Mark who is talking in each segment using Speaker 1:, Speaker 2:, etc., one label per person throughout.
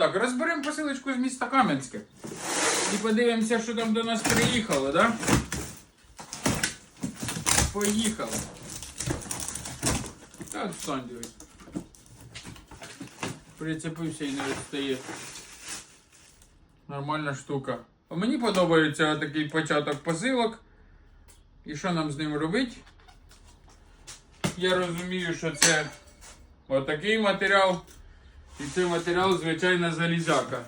Speaker 1: Так, розберемо посилочку з міста Кам'янське. І подивимося, що там до нас приїхало, да? Поїхали. Так, встань, дивись. Прицепився і не відстає. Нормальна штука. А мені подобається такий початок посилок. І що нам з ним робити? Я розумію, що це отакий матеріал. І це матеріал, звичайно, залізяка.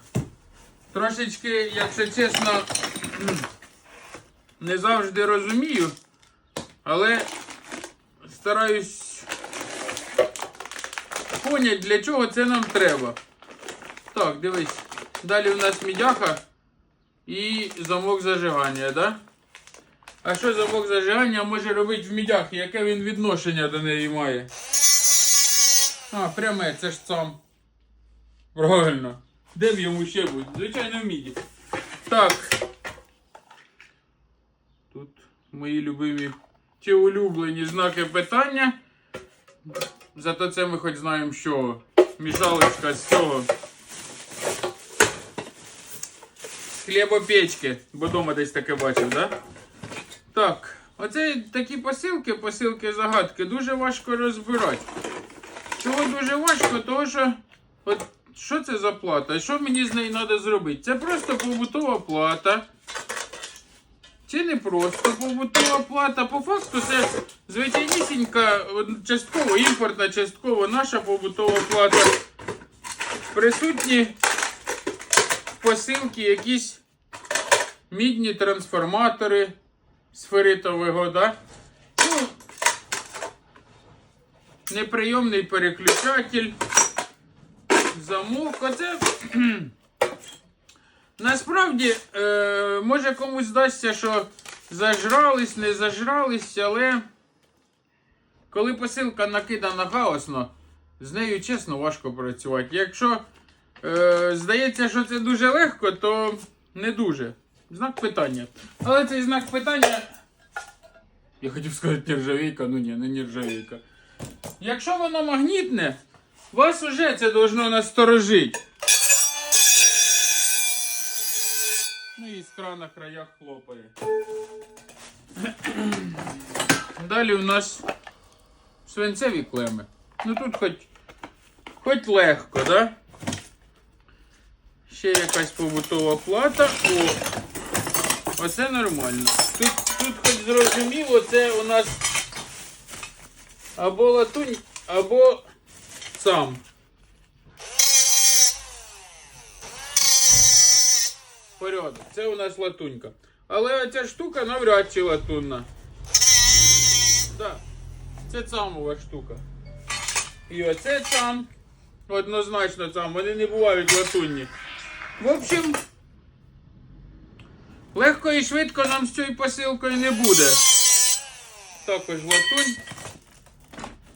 Speaker 1: Трошечки, якщо чесно, не завжди розумію, але стараюсь поняти, для чого це нам треба. Так, дивись. Далі у нас мідяха і замок зажигання, да? А що замок зажигання може робити в мідяхі? Яке він відношення до неї має? А, пряме, це ж сам. Правильно. Де б йому ще бути? Звичайно, в міді. Так. Тут мої любимі чи улюблені знаки питання. Зато це ми хоч знаємо, що мішалочка з цього. Хлібопечки, бо дома десь таке бачив, да? Так, оце такі посилки, посилки загадки, дуже важко розбирати. Чого дуже важко, тому що. От що це за плата? Що мені з нею треба зробити? Це просто побутова плата. Чи не просто побутова плата? По факту це звичайнісінька, частково імпортна, частково наша побутова плата. Присутні посилки якісь мідні трансформатори сферитового, да? Ну, неприйомний переключатель, замок. Оце насправді е, може комусь здасться, що зажрались, не зажрались, але коли посилка накидана хаосно, з нею чесно важко працювати. Якщо е, здається, що це дуже легко, то не дуже. Знак питання. Але цей знак питання. Я хотів сказати нержавійка, ну ні, не нержавійка. Якщо воно магнітне, вас уже це должно насторожити. Ну і іскра на краях хлопає. Далі у нас свинцеві клеми. Ну тут хоч, хоч легко, да? Ще якась побутова плата. О! Оце нормально. Тут, тут хоч зрозуміло, це у нас або латунь, або сам. Порядок. Це у нас латунька. Але ця штука навряд чи латунна. Так. Це самова штука. І оце сам. Однозначно сам. Вони не бувають латунні. В общем, легко і швидко нам з цією посилкою не буде. Також латунь.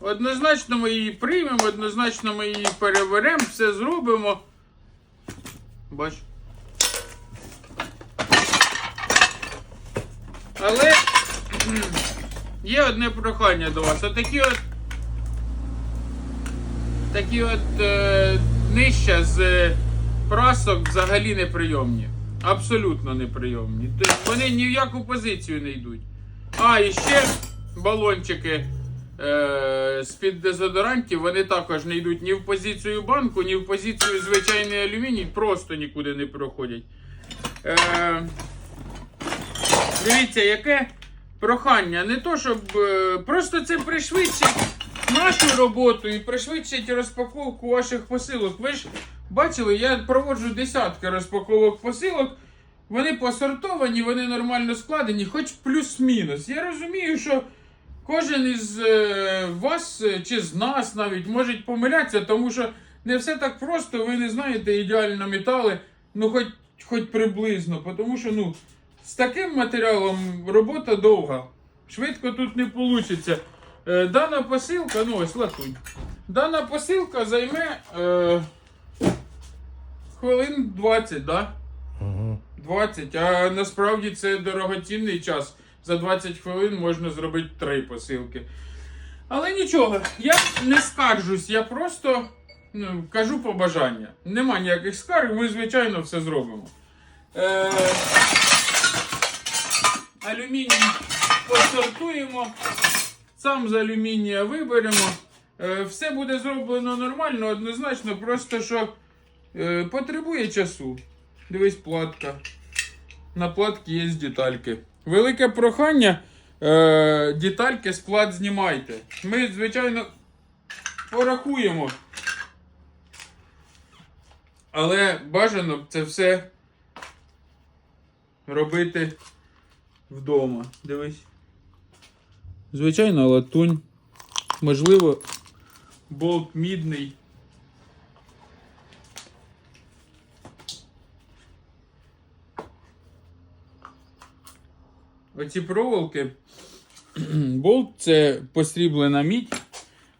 Speaker 1: Однозначно ми її приймемо, однозначно ми її переберемо, все зробимо. Бач. Але є одне прохання до вас. Отакі от. Такі от е, нижча з е, прасок взагалі неприйомні. Абсолютно неприйомні. Вони ні в яку позицію не йдуть. А, і ще балончики е, з-під дезодорантів, вони також не йдуть ні в позицію банку, ні в позицію звичайний алюміній, просто нікуди не проходять. Е, дивіться, яке прохання. Не то, щоб. е, просто це пришвидшить нашу роботу і пришвидшить розпаковку ваших посилок. Ви ж бачили, я проводжу десятки розпаковок посилок. Вони посортовані, вони нормально складені, хоч плюс-мінус. Я розумію, що кожен із е, вас е, чи з нас навіть може помилятися, тому що не все так просто, ви не знаєте ідеально метали, ну хоч, хоч приблизно. Тому що ну, з таким матеріалом робота довга. Швидко тут не вийде. Дана посилка, ну ось латунь. Дана посилка займе е, хвилин 20, да? 20, а насправді це дорогоцінний час. За 20 хвилин можна зробити 3 посилки. Але нічого, я не скаржусь, я просто ну, кажу побажання. Нема ніяких скарг, ми, звичайно, все зробимо. Е, алюміній посортуємо, сам з алюмінія виберемо. Е, все буде зроблено нормально, однозначно, просто що е, потребує часу. Дивись, платка. На платці є детальки. Велике прохання. Е, детальки склад знімайте. Ми, звичайно, порахуємо. Але бажано це все робити вдома. Дивись. Звичайно, латунь. Можливо, болт мідний. Оці проволоки. Болт це посріблена мідь.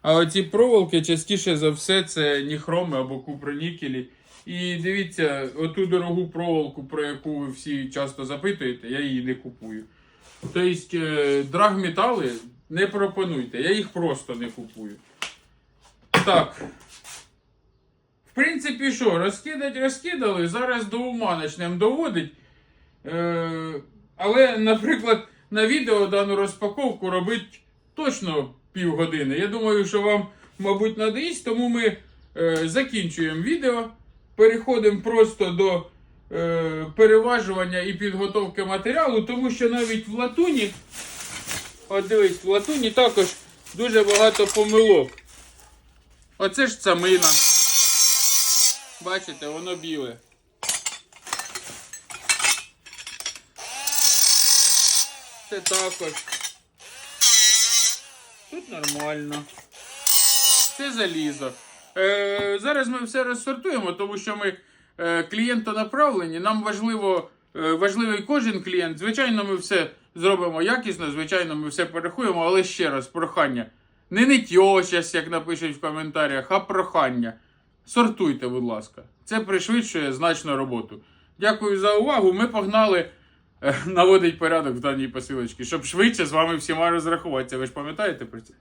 Speaker 1: А оці проволоки частіше за все це ніхроми або купронікелі. І дивіться, оту дорогу проволоку, про яку ви всі часто запитуєте, я її не купую. Тобто е, драгметали не пропонуйте, я їх просто не купую. Так. В принципі, що, розкидать, розкидали, зараз до ума почнемо доводить. Але, наприклад, на відео дану розпаковку робить точно півгодини. Я думаю, що вам, мабуть, надоїсть, тому ми е, закінчуємо відео. Переходимо просто до е, переважування і підготовки матеріалу, тому що навіть в латуні, от дивись, в латуні також дуже багато помилок. Оце ж цамина. Бачите, воно біле. Це також. Тут нормально. Це залізо. Е, зараз ми все розсортуємо, тому що ми е, клієнтонаправлені. Нам важливо, е, важливий кожен клієнт. Звичайно, ми все зробимо якісно, звичайно, ми все порахуємо, але ще раз, прохання. Не ниття щас, як напишуть в коментарях, а прохання. Сортуйте, будь ласка. Це пришвидшує значно роботу. Дякую за увагу. Ми погнали наводить порядок в даній посилочці, щоб швидше з вами всіма розрахуватися. Ви ж пам'ятаєте про це?